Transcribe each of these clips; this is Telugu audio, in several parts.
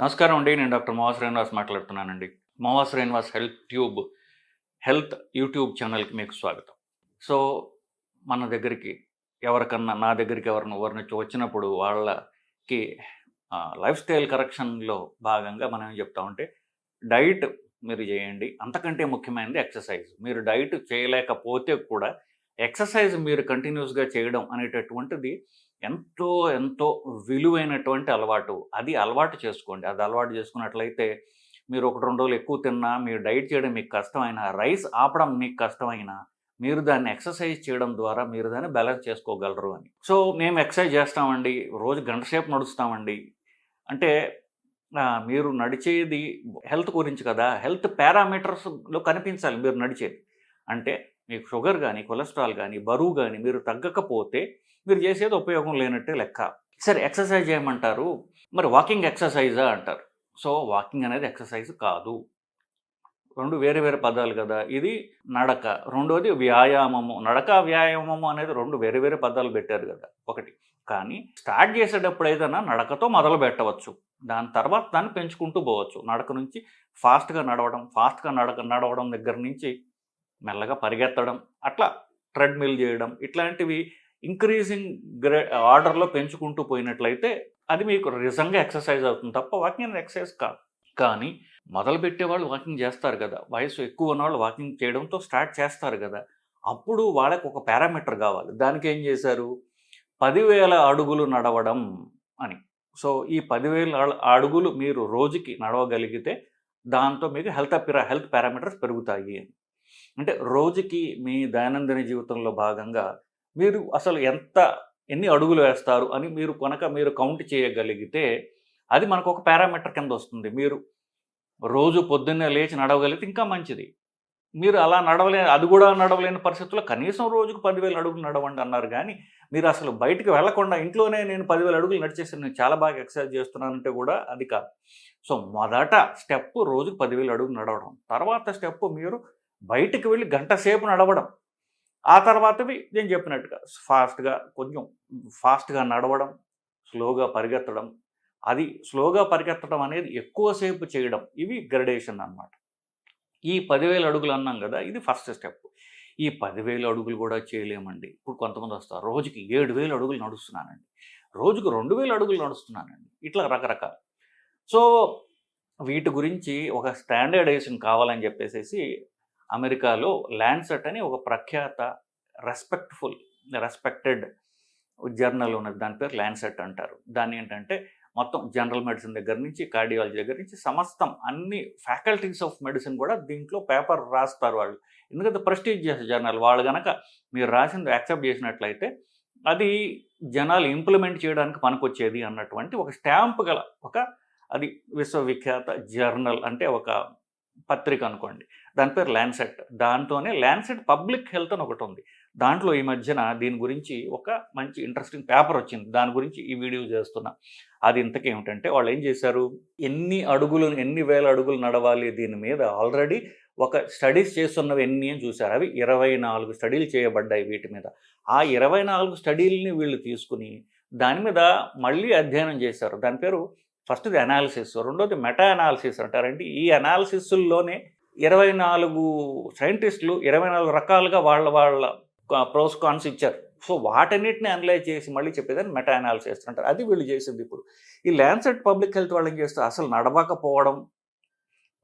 నమస్కారం అండి నేను డాక్టర్ మోహన్ శ్రీనివాస్ మాట్లాడుతున్నానండి. Mohan Srinivas health tube health YouTube ఛానల్కి మీకు స్వాగతం. సో మన దగ్గరికి ఎవరికన్నా నా దగ్గరికి ఎవరిని ఎవరిని వచ్చినప్పుడు వాళ్ళకి లైఫ్ స్టైల్ కరెక్షన్లో భాగంగా మనం ఏం చెప్తామంటే డైట్ మీరు చేయండి. అంతకంటే ముఖ్యమైనది ఎక్సర్సైజ్. మీరు డైట్ చేయలేకపోతే కూడా ఎక్సర్సైజ్ మీరు కంటిన్యూస్గా చేయడం అనేటటువంటిది ఎంతో ఎంతో విలువైనటువంటి అలవాటు. అది అలవాటు చేసుకోండి. అది అలవాటు చేసుకున్నట్లయితే మీరు ఒకటి రెండు రోజులు ఎక్కువ తిన్నా మీరు డైట్ చేయడం మీకు కష్టమైనా రైస్ ఆపడం మీకు కష్టమైనా మీరు దాన్ని ఎక్సర్సైజ్ చేయడం ద్వారా మీరు దాన్ని బ్యాలెన్స్ చేసుకోగలరు అని. సో మేము ఎక్సర్సైజ్ చేస్తామండి. రోజు గంట సేపు నడుస్తామండి. అంటే మీరు నడిచేది హెల్త్ గురించి కదా హెల్త్ పారామీటర్స్లో కనిపించాలి మీరు నడిచేది. అంటే మీకు షుగర్ కానీ కొలెస్ట్రాల్ కానీ బరువు కానీ మీరు తగ్గకపోతే మీరు చేసేది ఉపయోగం లేనట్టే లెక్క. సరే ఎక్సర్సైజ్ చేయమంటారు మరి వాకింగ్ ఎక్సర్సైజా అంటారు. సో వాకింగ్ అనేది ఎక్సర్సైజ్ కాదు. రెండు వేరే వేరే పదాలు కదా. ఇది నడక. రెండోది వ్యాయామము. నడక వ్యాయామము అనేది రెండు వేరే వేరే పదాలు పెట్టారు కదా. ఒకటి. కానీ స్టార్ట్ చేసేటప్పుడు ఏదైనా నడకతో మొదలు పెట్టవచ్చు. దాని తర్వాత దాన్ని పెంచుకుంటూ పోవచ్చు. నడక నుంచి ఫాస్ట్గా నడవడం ఫాస్ట్గా నడక నడవడం దగ్గర నుంచి మెల్లగా పరిగెత్తడం అట్లా ట్రెడ్మిల్ చేయడం ఇట్లాంటివి ఇంక్రీజింగ్ గ్రే ఆర్డర్లో పెంచుకుంటూ పోయినట్లయితే అది మీకు నిజంగా ఎక్సర్సైజ్ అవుతుంది తప్ప వాకింగ్ ఎక్సర్సైజ్ కాదు. కానీ మొదలు పెట్టేవాళ్ళు వాకింగ్ చేస్తారు కదా. వయసు ఎక్కువ ఉన్నవాళ్ళు వాకింగ్ చేయడంతో స్టార్ట్ చేస్తారు కదా. అప్పుడు వాళ్ళకి ఒక పారామీటర్ కావాలి. దానికి ఏం చేశారు? పదివేల అడుగులు నడవడం అని. సో ఈ పదివేల అడుగులు మీరు రోజుకి నడవగలిగితే దాంతో మీకు హెల్త్ పిరా హెల్త్ పారామీటర్స్ పెరుగుతాయి అని. అంటే రోజుకి మీ దైనందిన జీవితంలో భాగంగా మీరు అసలు ఎంత ఎన్ని అడుగులు వేస్తారు అని మీరు కనుక మీరు కౌంట్ చేయగలిగితే అది మనకు ఒక పారామీటర్ కింద వస్తుంది. మీరు రోజు పొద్దున్నే లేచి నడవగలిగితే ఇంకా మంచిది. మీరు అలా నడవలే అది కూడా నడవలేని పరిస్థితుల్లో కనీసం రోజుకు పదివేల అడుగులు నడవండి అన్నారు కానీ మీరు అసలు బయటికి వెళ్ళకుండా ఇంట్లోనే నేను పదివేల అడుగులు నడిచేసి నేను చాలా బాగా ఎక్సర్సైజ్ చేస్తున్నానంటే కూడా అది కాదు. సో మొదట స్టెప్ రోజుకు పదివేల అడుగులు నడవడం తర్వాత స్టెప్ మీరు బయటికి వెళ్ళి గంట సేపు నడవడం. ఆ తర్వాతవి నేను చెప్పినట్టుగా ఫాస్ట్గా కొంచెం ఫాస్ట్గా నడవడం స్లోగా పరిగెత్తడం అది స్లోగా పరిగెత్తడం అనేది ఎక్కువసేపు చేయడం ఇవి గ్రడేషన్ అన్నమాట. ఈ పదివేల అడుగులు అన్నాం కదా ఇది ఫస్ట్ స్టెప్. ఈ పదివేల అడుగులు కూడా చేయలేమండి. ఇప్పుడు కొంతమంది వస్తారు రోజుకి ఏడు వేల అడుగులు నడుస్తున్నానండి. రోజుకు రెండు వేల అడుగులు నడుస్తున్నానండి. ఇట్లా రకరకాల. సో వీటి గురించి ఒక స్టాండర్డైజేషన్ కావాలని చెప్పేసి అమెరికాలో ల్యాండ్సెట్ అని ఒక ప్రఖ్యాత రెస్పెక్ట్ఫుల్ రెస్పెక్టెడ్ జర్నల్ ఉన్నది. దాని పేరు ల్యాండ్సెట్ అంటారు. దాన్ని ఏంటంటే మొత్తం జనరల్ మెడిసిన్ దగ్గర నుంచి కార్డియాలజీ దగ్గర నుంచి సమస్తం అన్ని ఫ్యాకల్టీస్ ఆఫ్ మెడిసిన్ కూడా దీంట్లో పేపర్ రాస్తారు వాళ్ళు. ఎందుకంటే ప్రెస్టీజియస్ జర్నల్ వాళ్ళు కనుక మీరు రాసింది యాక్సెప్ట్ చేసినట్లయితే అది జనాలు ఇంప్లిమెంట్ చేయడానికి పనికొచ్చేది అన్నటువంటి ఒక స్టాంప్ గల ఒక అది విశ్వవిఖ్యాత జర్నల్ అంటే ఒక పత్రిక అనుకోండి. దాని పేరు ల్యాన్సెట్ దాంతోనే ల్యాన్సెట్ పబ్లిక్ హెల్త్ అని ఒకటి ఉంది. దాంట్లో ఈ మధ్యన దీని గురించి ఒక మంచి ఇంట్రెస్టింగ్ పేపర్ వచ్చింది. దాని గురించి ఈ వీడియో చేస్తున్నా. అది ఇంతకీ ఏమిటంటే వాళ్ళు ఏం చేశారు? ఎన్ని అడుగులు ఎన్ని వేల అడుగులు నడవాలి దీని మీద? ఆల్రెడీ ఒక స్టడీస్ చేస్తున్నవి ఎన్ని అని చూశారు. అవి ఇరవై నాలుగు స్టడీలు చేయబడ్డాయి వీటి మీద. ఆ ఇరవై నాలుగు స్టడీలని వీళ్ళు తీసుకుని దాని మీద మళ్ళీ అధ్యయనం చేశారు. దాని పేరు ఫస్ట్ది అనాలిసిస్ రెండోది మెటా అనాలిసిస్ అంటారంటే ఈ అనాలిసిస్లోనే ఇరవై నాలుగు సైంటిస్టులు ఇరవై నాలుగు రకాలుగా వాళ్ళ వాళ్ళ ప్రోస్ కాన్స్ ఇచ్చారు. సో వాటన్నిటిని అనలైజ్ చేసి మళ్ళీ చెప్పేదాన్ని మెటా అనాలిసిస్ అంటారు. అది వీళ్ళు చేసింది ఇప్పుడు. ఈ ల్యాన్సెట్ పబ్లిక్ హెల్త్ వాళ్ళని చేస్తే అసలు నడవకపోవడం.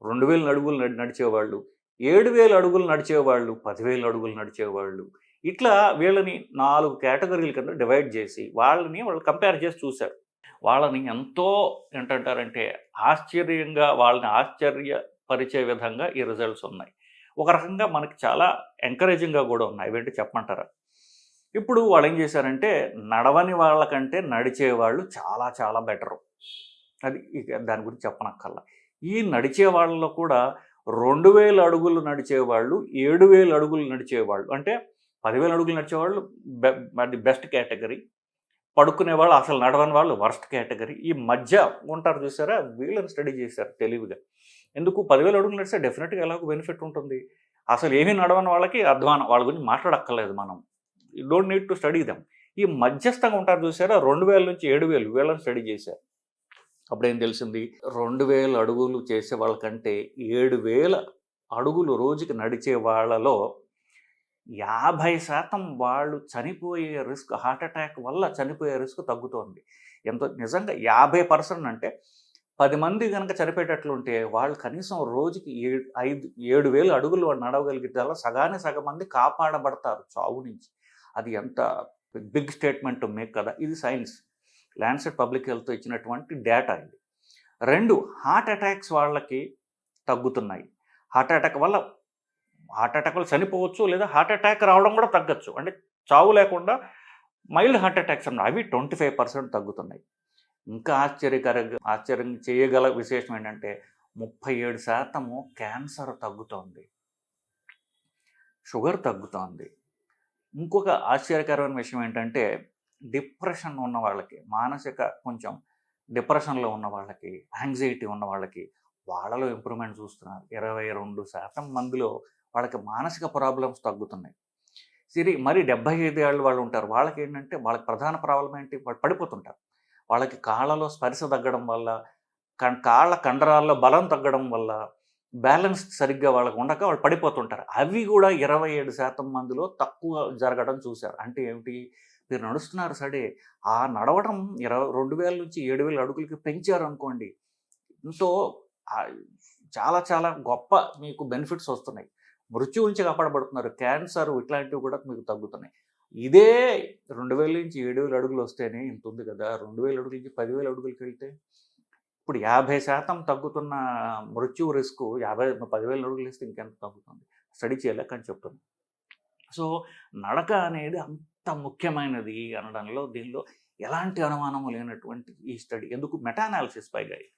రెండు వేల అడుగులు నడి- నడిచేవాళ్ళు. ఏడు వేల అడుగులు నడిచేవాళ్ళు. పదివేల అడుగులు నడిచేవాళ్ళు. ఇట్లా వీళ్ళని నాలుగు కేటగిరీల కింద డివైడ్ చేసి వాళ్ళని వాళ్ళు కంపేర్ చేసి చూశారు. వాళ్ళని ఎంతో ఏంటంటారంటే ఆశ్చర్యంగా వాళ్ళని ఆశ్చర్యపరిచే విధంగా ఈ రిజల్ట్స్ ఉన్నాయి. ఒక రకంగా మనకి చాలా ఎంకరేజింగ్గా కూడా ఉన్నాయి. అవేంటి చెప్పమంటారా? ఇప్పుడు వాళ్ళు ఏం చేశారంటే నడవని వాళ్ళకంటే నడిచే వాళ్ళు చాలా చాలా బెటరు అది ఇక దాని గురించి చెప్పనక్కర్లా. ఈ నడిచే వాళ్ళలో కూడా రెండు వేల అడుగులు నడిచేవాళ్ళు ఏడు వేల అడుగులు నడిచేవాళ్ళు. అంటే పదివేల అడుగులు నడిచేవాళ్ళు బె అది బెస్ట్ కేటగిరీ పడుకునే వాళ్ళు అసలు నడవని వాళ్ళు వర్స్ట్ కేటగిరీ. ఈ మధ్య ఉంటారు చూసారా? వీళ్ళని స్టడీ చేశారు తెలివిగా. ఎందుకు? పదివేలు అడుగులు నడిస్తే డెఫినెట్గా ఎలాగో బెనిఫిట్ ఉంటుంది. అసలు ఏమీ నడవని వాళ్ళకి అధ్వానం. వాళ్ళ గురించి మాట్లాడక్కర్లేదు మనం. You don't need to study them. ఈ మధ్యస్థంగా ఉంటారు చూసారా? రెండు వేల నుంచి ఏడు వేలు వీళ్ళని స్టడీ చేశారు. అప్పుడేం తెలిసింది? రెండు వేల అడుగులు చేసే వాళ్ళకంటే ఏడు వేల అడుగులు రోజుకి నడిచే వాళ్ళలో యాభై శాతం వాళ్ళు చనిపోయే రిస్క్ హార్ట్ అటాక్ వల్ల చనిపోయే రిస్క్ తగ్గుతోంది. ఎంతో నిజంగా యాభై పర్సెంట్ అంటే పది మంది కనుక చనిపోయేటట్లుంటే వాళ్ళు కనీసం రోజుకి ఏడు ఐదు ఏడు వేలు అడుగులు వాళ్ళు నడవగలిగితే సగానే సగం మంది కాపాడబడతారు చావు నుంచి. అది ఎంత బిగ్ స్టేట్మెంట్ మేక్ కదా! ఇది సైన్స్. ల్యాండ్సెట్ పబ్లిక్ హెల్త్ ఇచ్చినటువంటి డేటా ఇది. రెండు హార్ట్ అటాక్స్ వాళ్ళకి తగ్గుతున్నాయి. హార్ట్ అటాక్ వల్ల హార్ట్ అటాక్ వల్ల చనిపోవచ్చు లేదా హార్ట్ అటాక్ రావడం కూడా తగ్గచ్చు. అంటే చావు లేకుండా మైల్డ్ హార్ట్ అటాక్స్ అన్న అవి ట్వంటీ ఫైవ్ పర్సెంట్ తగ్గుతున్నాయి. ఇంకా ఆశ్చర్యకర ఆశ్చర్యం చేయగల విశేషం ఏంటంటే ముప్పై ఏడు శాతము క్యాన్సర్ తగ్గుతోంది. షుగర్ తగ్గుతోంది. ఇంకొక ఆశ్చర్యకరమైన విషయం ఏంటంటే డిప్రెషన్ ఉన్న వాళ్ళకి మానసిక కొంచెం డిప్రెషన్లో ఉన్న వాళ్ళకి యాంగ్జైటీ ఉన్న వాళ్ళకి వాళ్ళలో ఇంప్రూవ్మెంట్ చూస్తున్నారు. ఇరవై రెండు శాతం మందిలో వాళ్ళకి మానసిక ప్రాబ్లమ్స్ తగ్గుతున్నాయి. సిరి మరి డెబ్బై ఐదు ఏళ్ళు వాళ్ళు ఉంటారు. వాళ్ళకి ఏంటంటే వాళ్ళకి ప్రధాన ప్రాబ్లం ఏంటి? వాళ్ళు పడిపోతుంటారు. వాళ్ళకి కాళ్ళలో స్పర్శ తగ్గడం వల్ల కం- కాళ్ళ కండరాల్లో బలం తగ్గడం వల్ల బ్యాలెన్స్ సరిగ్గా వాళ్ళకు ఉండక వాళ్ళు పడిపోతుంటారు. అవి కూడా ఇరవై ఏడు శాతం మందిలో తక్కువ జరగడం చూశారు. అంటే ఏమిటి? మీరు నడుస్తున్నారు సరే ఆ నడవడం ఇరవై రెండు వేల నుంచి ఏడు వేల అడుగులకి పెంచారు అనుకోండి ఎంతో చాలా చాలా గొప్ప మీకు బెనిఫిట్స్ వస్తున్నాయి. మృత్యు నుంచి కాపాడబడుతున్నారు. క్యాన్సర్ ఇట్లాంటివి కూడా మీకు తగ్గుతున్నాయి. ఇదే రెండు వేల నుంచి ఏడు వేల అడుగులు వస్తేనే ఇంత ఉంది కదా. రెండు వేల అడుగుల నుంచి పదివేల అడుగులకి వెళ్తే ఇప్పుడు యాభై శాతం తగ్గుతున్న మృత్యు రిస్క్ యాభై పదివేల అడుగులు వేస్తే ఇంకెంత తగ్గుతుంది? స్టడీ చేయలేక అని చెప్తున్నాను సో నడక అనేది అంత ముఖ్యమైనది అనడంలో దీనిలో ఎలాంటి అనుమానము లేనటువంటి ఈ స్టడీ. ఎందుకు? మెటానాలిసిస్ పైగా. ఇది.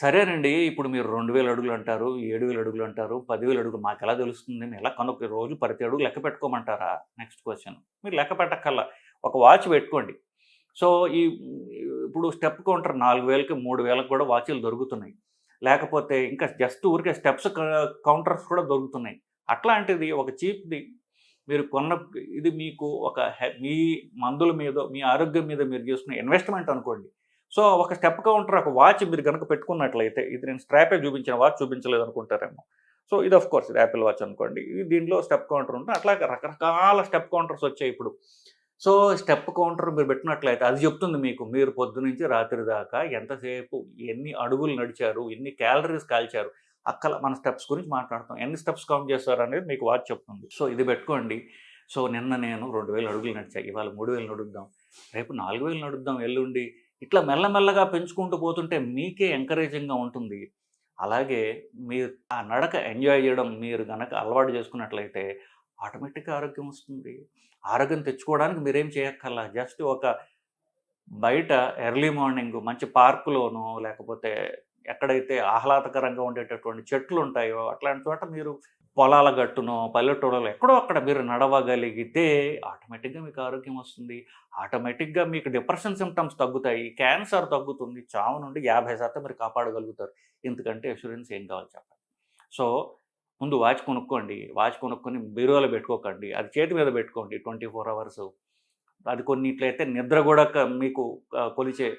సరేనండి ఇప్పుడు మీరు రెండు వేల అడుగులు అంటారు ఏడు వేల అడుగులు అంటారు పదివేల అడుగులు మాకు ఎలా తెలుస్తుంది? మేము ఎలా కనుక రోజు ప్రతి అడుగు లెక్క పెట్టుకోమంటారా? Next question. మీరు లెక్క పెట్టక్కల్లా ఒక వాచ్ పెట్టుకోండి. సో ఈ ఇప్పుడు స్టెప్ కౌంటర్ నాలుగు వేలకి మూడు వేలకు కూడా వాచ్లు దొరుకుతున్నాయి. లేకపోతే ఇంకా జస్ట్ ఊరికే స్టెప్స్ కౌంటర్స్ కూడా దొరుకుతున్నాయి. అట్లాంటిది ఒక చీప్ది మీరు కొన్న ఇది మీకు ఒక హె- మీ మందుల మీద మీ ఆరోగ్యం మీద మీరు చేసుకున్న ఇన్వెస్ట్మెంట్ అనుకోండి. సో ఒక స్టెప్ కౌంటర్ ఒక వాచ్ మీరు కనుక పెట్టుకున్నట్లయితే ఇది నేను స్ట్రాపే చూపించిన వాచ్ చూపించలేదు అనుకుంటారేమో సో ఇది ఆఫ్ కోర్స్ ఇది యాపిల్ వాచ్ అనుకోండి. ఇది దీంట్లో స్టెప్ కౌంటర్ ఉంటుంది. అట్లాగే రకరకాల స్టెప్ కౌంటర్స్ వచ్చాయి ఇప్పుడు. సో స్టెప్ కౌంటర్ మీరు పెట్టినట్లయితే అది చెప్తుంది మీకు మీరు పొద్దు నుంచి రాత్రి దాకా ఎంతసేపు ఎన్ని అడుగులు నడిచారు ఎన్ని క్యాలరీస్ కాల్చారు అక్కల మన స్టెప్స్ గురించి మాట్లాడతాం. ఎన్ని స్టెప్స్ కౌంట్ చేస్తారు అనేది మీకు వాచ్ చెప్తుంది. సో ఇది పెట్టుకోండి. సో నిన్న నేను రెండు వేలు అడుగులు నడిచాయి ఇవాళ మూడు వేలు నడుద్దాం రేపు నాలుగు వేలు నడుద్దాం ఎల్లుండి. ఇట్లా మెల్లమెల్లగా పెంచుకుంటూ పోతుంటే మీకే ఎంకరేజింగ్గా ఉంటుంది. అలాగే మీరు ఆ నడక ఎంజాయ్ చేయడం మీరు గనక అలవాటు చేసుకున్నట్లయితే ఆటోమేటిక్గా ఆరోగ్యం వస్తుంది. ఆరోగ్యం తెచ్చుకోవడానికి మీరేం చేయక్కర్లా. జస్ట్ ఒక బయట ఎర్లీ మార్నింగ్ మంచి పార్కులోనో లేకపోతే ఎక్కడైతే ఆహ్లాదకరంగా ఉండేటటువంటి చెట్లు ఉంటాయో అట్లాంటి చోట మీరు పొలాల గట్టునో పల్లెటూళ్ళలో ఎక్కడో అక్కడ మీరు నడవగలిగితే ఆటోమేటిక్గా మీకు ఆరోగ్యం వస్తుంది. ఆటోమేటిక్గా మీకు డిప్రెషన్ సిమ్టమ్స్ తగ్గుతాయి. క్యాన్సర్ తగ్గుతుంది. చావు నుండి యాభై శాతం మీరు కాపాడగలుగుతారు. ఎందుకంటే అష్యూరెన్స్ ఏం కావాలి చెప్పండి. సో ముందు వాచ్ కొనుక్కోండి. వాచ్ కొనుక్కొని బీరువాలో పెట్టుకోకండి. అది చేతి మీద పెట్టుకోండి ట్వంటీ ఫోర్ అవర్స్. అది కొన్నిట్లయితే నిద్ర కూడా క- మీకు కొలిచే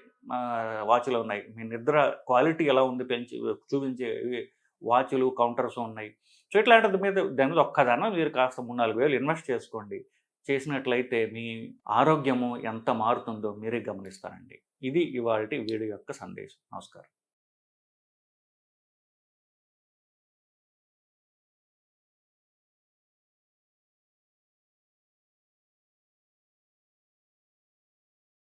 వాచ్లు ఉన్నాయి. మీ నిద్ర క్వాలిటీ ఎలా ఉంది పెంచి చూపించే వాచ్లు కౌంటర్స్ ఉన్నాయి. సో ఇట్లాంటిది మీద దాని మీద ఒక్కదాన మీరు కాస్త మూడు నాలుగు వేలు ఇన్వెస్ట్ చేసుకోండి. చేసినట్లయితే మీ ఆరోగ్యము ఎంత మారుతుందో మీరే గమనిస్తారండి. ఇది ఇవాళ వీడియో యొక్క సందేశం. నమస్కారం.